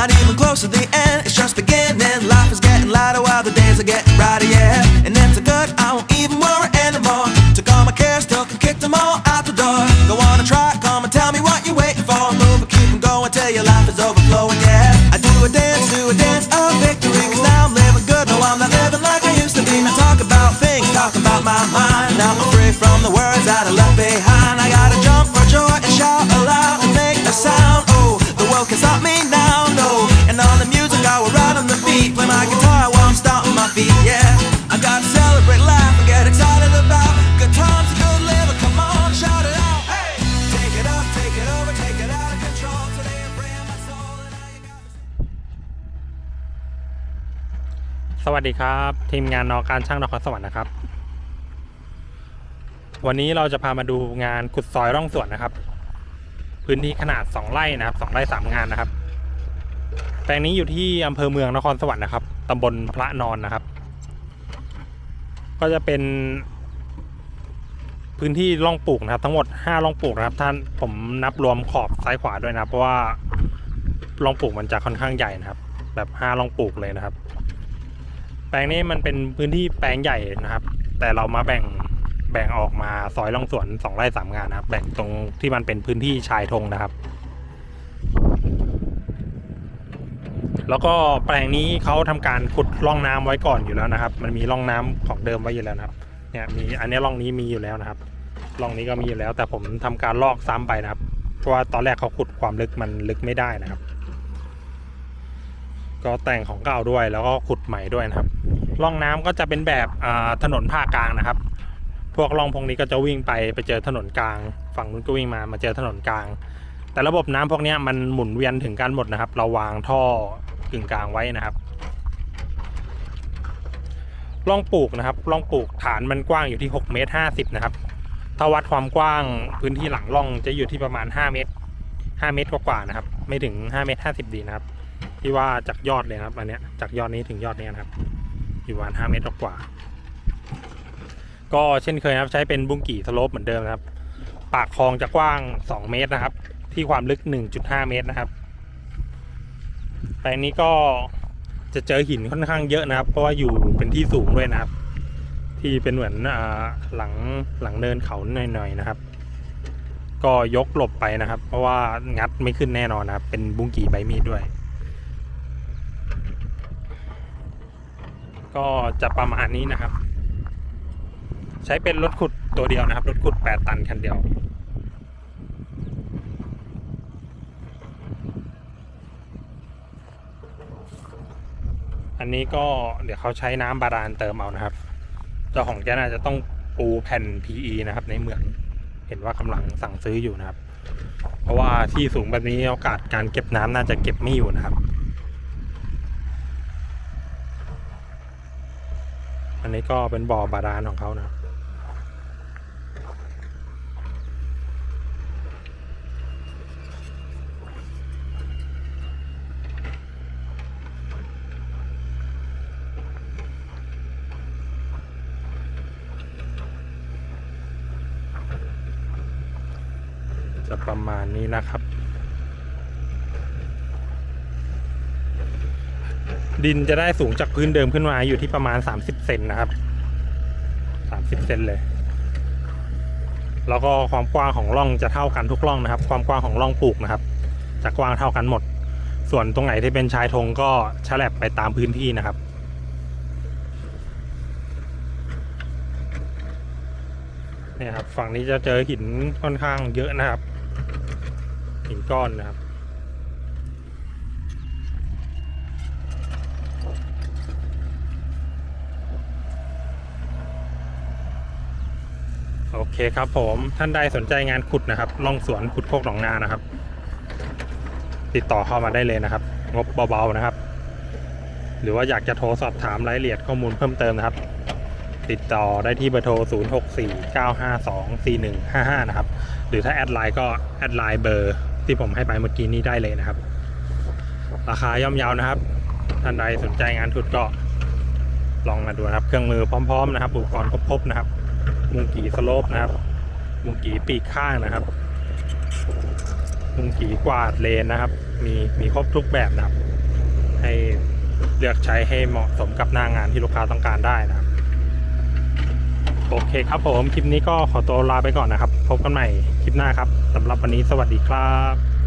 Not even close to the end, it's just beginning. Life is getting lighter while the days are getting brighter, yeah. And it's a good, I won't even worry anymore. Took all my cares, took and kicked them all out the door. Go on and try, come and tell me what you're waiting for. Move and keep them going till your life is overflowing, yeah. I do a dance, do a dance of victory. Cause now I'm living good, no, I'm not living like I used to be. I talk about things, talk about my mind. Now I'm free from the words that I left behind. สวัสดีครับ ทีมงานนอการช่างนครสวรรค์นะครับ วันนี้เราจะพามาดูงานขุดซอยร่องสวนนะครับ พื้นที่ขนาด 2ไร่นะครับ2ไร่3งานนะครับ แปลงนี้อยู่ที่อำเภอเมืองนครสวรรค์นะครับตำบลพระนอนนะครับ ก็จะเป็น พื้นที่ร่องปลูกนะครับ ทั้งหมด5ร่องปลูกนะครับ ท่านผมนับรวมขอบซ้ายขวาด้วยนะเพราะว่าร่องปลูกมันจะค่อนข้างใหญ่นะครับ แบบ5ร่องปลูกเลยนะครับ แปลงนี้มันเป็นพื้นที่แปลงใหญ่นะครับ แต่เรามาแบ่งแบ่งออกมาซอยล่องสวนสองไร่สามงานนะครับ แบ่งตรงที่มันเป็นพื้นที่ชายธงนะครับ แล้วก็แปลงนี้เขาทำการขุดร่องน้ำไว้ก่อนอยู่แล้วนะครับ มันมีร่องน้ำของเดิมไว้อยู่แล้วนะครับ เนี่ยมีอันนี้ร่องนี้มีอยู่แล้วนะครับร่องนี้ก็มีอยู่แล้ว แต่ผมทำการลอกซ้ำไปนะครับ เพราะว่าตอนแรกเขาขุดความลึกมันลึกไม่ได้นะครับ ก็แต่งของเก่าด้วยแล้วก็ขุดใหม่ด้วยนะครับร่องน้ำก็จะเป็นแบบถนนภาคกลางนะครับ พวกร่องพวกนี้ก็จะวิ่งไปไปเจอถนนกลาง ฝั่งนู้นก็วิ่งมามาเจอถนนกลาง แต่ระบบน้ำพวกนี้มันหมุนเวียนถึงกันหมดนะครับ เราวางท่อกึ่งกลางไว้นะครับร่องปลูกนะครับร่องปลูกฐานมันกว้างอยู่ที่6เมตร50นะครับถ้าวัดความกว้างพื้นที่หลังร่องจะอยู่ที่ประมาณ 5 เมตร 5 เมตรกว่าๆนะครับ ไม่ถึง 5 เมตร 50 ดีนะครับ ที่ว่าจากยอดเลยครับอันเนี้ยจากยอดนี้ถึงยอดนี้นะครับ อยู่ประมาณ5เมตรกว่า ก็เช่นเคยครับ ใช้เป็นบุ้งกี่สโลปเหมือนเดิมนะครับ ปากคลองจะกว้าง 2 เมตรนะครับ ที่ความลึก 1.5 เมตรนะครับแปลงนี้ก็จะเจอหินค่อนข้างเยอะนะครับ เพราะว่าอยู่เป็นที่สูงด้วยนะครับ ที่เป็นเหมือนอหลังหลังเนินเขาหน่อยๆนะครับ ก็ยกหลบไปนะครับ เพราะว่างัดไม่ขึ้นแน่นอนนะครับ เป็นบุ้งกี่ใบมีดด้วย ก็จะประมาณนี้นะครับ ใช้เป็นรถขุดตัวเดียวนะครับ รถขุด 8 ตันคันเดียว อันนี้ก็เดี๋ยวเขาใช้น้ำบาดาลเติมเอานะครับ เจ้าของแกน่าจะต้องปูแผ่น PE นะครับ ในเหมืองเห็นว่ากำลังสั่งซื้ออยู่นะครับ เพราะว่าที่สูงแบบนี้โอกาสการเก็บน้ำน่าจะเก็บไม่อยู่นะครับ นนี้ก็เป็นบ่อบาดาลของเขานะครับจะประมาณนี้นะครับ ดินจะได้สูงจากพื้นเดิมขึ้นมาอยู่ที่ประมาณ 30 เซนนะครับ 30 เซนเลย แล้วก็ความกว้างของร่องจะเท่ากันทุกร่องนะครับ ความกว้างของร่องปลูกนะครับ จะกว้างเท่ากันหมด ส่วนตรงไหนที่เป็นชายธงก็ฉลับไปตามพื้นที่นะครับเนี่ยครับฝั่งนี้จะเจอหินค่อนข้างเยอะนะครับ หินก้อนนะครับ เคครับผมท่านใดสนใจงานขุดนะครับล่องสวนขุดโคกหนองนานะครับ ติดต่อเข้ามาได้เลยนะครับ งบเบาๆนะครับ หรือว่าอยากจะโทรสอบถามรายละเอียดข้อมูลเพิ่มเติมนะครับ ติดต่อได้ที่เบอร์โทร 0649524155 นะครับ หรือถ้าแอดไลน์ก็แอดไลน์เบอร์ที่ผมให้ไปเมื่อกี้นี้ได้เลยนะครับ ราคาย่อมเยาวนะครับ ท่านใดสนใจงานขุดก็ลองมาดูนะครับ เครื่องมือพร้อม ๆ นะครับอุปกรณ์ครบๆนะครับ มุงกีสโลปนะครับ มุงกีปีกข้างนะครับ มุงกีกวาดเลนนะครับ มีมีครบทุกแบบนะครับ ให้เลือกใช้ให้เหมาะสมกับหน้างานที่ลูกค้าต้องการได้นะครับ โอเคครับผมคลิปนี้ก็ขอตัวลาไปก่อนนะครับ พบกันใหม่คลิปหน้าครับสำหรับวันนี้สวัสดีครับ